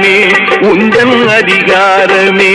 அதிகாரமே உந்தன் அதிகாரமே.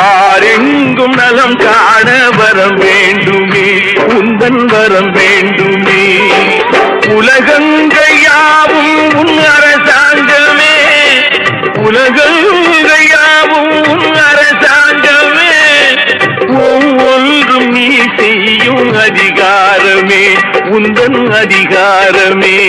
பாரெங்கும் நலம் காண வரம் வேண்டுமே. உந்தன் வரம் வேண்டுமே. உலகங்கையாவும் உன் அரசாங்கமே. உலகங்கையாவும் உன் அரசாங்கமே. ஒவ்வொன்றும் நீ செய்யும் அதிகாரமே. உந்தன் அதிகாரமே.